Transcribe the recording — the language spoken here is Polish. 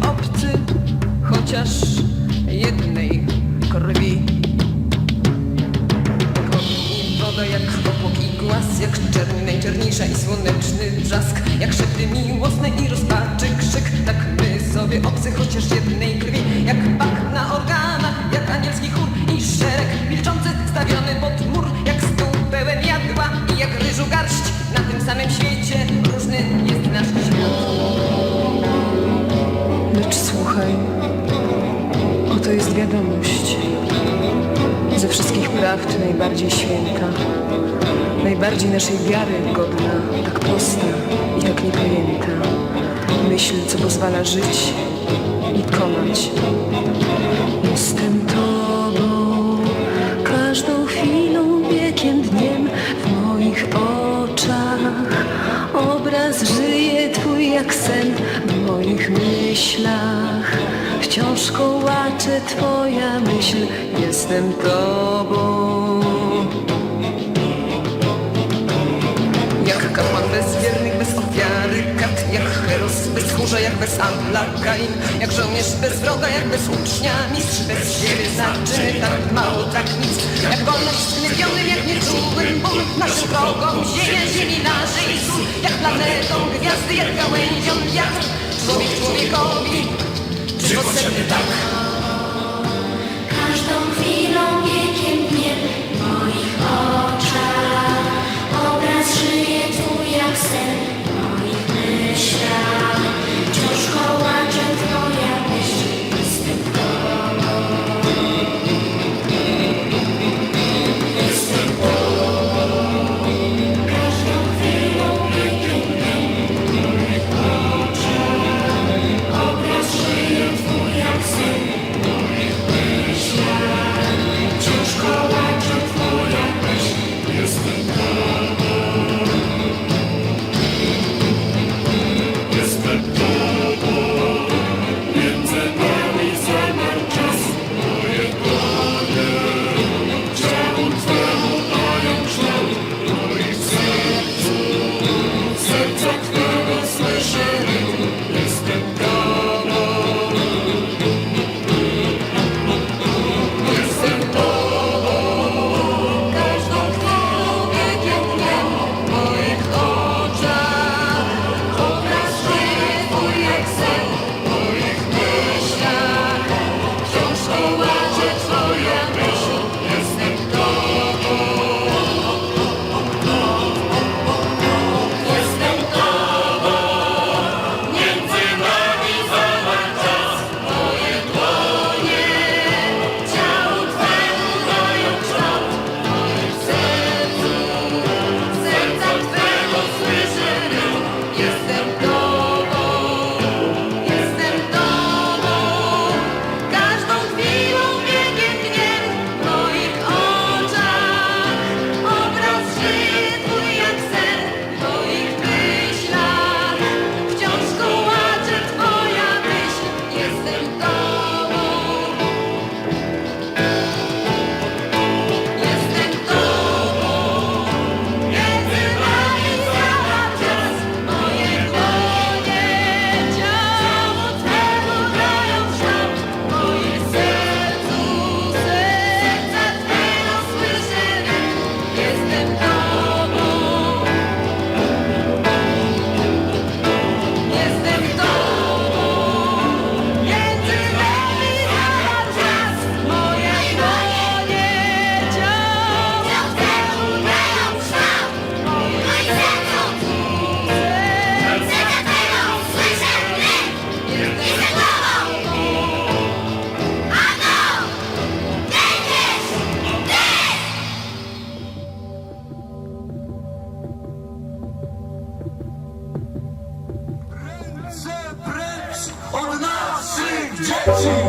obcy, chociaż jednej krwi. Woda, jak obłok i głaz, jak czerń najczerniejsza i słoneczny brzask, jak szepty miłosne i rozpaczy krzyk, tak my sobie obcy, chociaż jednej krwi, jak bak na organach, jak anielski chór i szereg milczący stawiony pod mur, jak stół pełen jadła i jak ryżu garść, na tym samym świecie słuchaj, oto jest wiadomość. Ze wszystkich prawd najbardziej święta, najbardziej naszej wiary godna, tak prosta i tak niepojęta. Myśl, co pozwala żyć i konać. Jestem Tobą, każdą chwilą, wiekiem, dniem w moich oczach. Obraz żyje Twój jak sen moich myślach. Wciąż kołacze Twoja myśl, jestem Tobą. Jak kapłan bez wiernych, bez ofiary kat Jak heros bez chórza, jak bez Abla Kain. Jak żołnierz bez wroga, jak bez ucznia. Mistrz bez siebie zaczyny tak mało, tak nic. Jak wolność sknywionym, jak nieczułym ból. Naszym wrogom ziemia, ziemi naszej sól Jak planetą gwiazdy, jak gałęzią wiatr człowiekowi, tak? to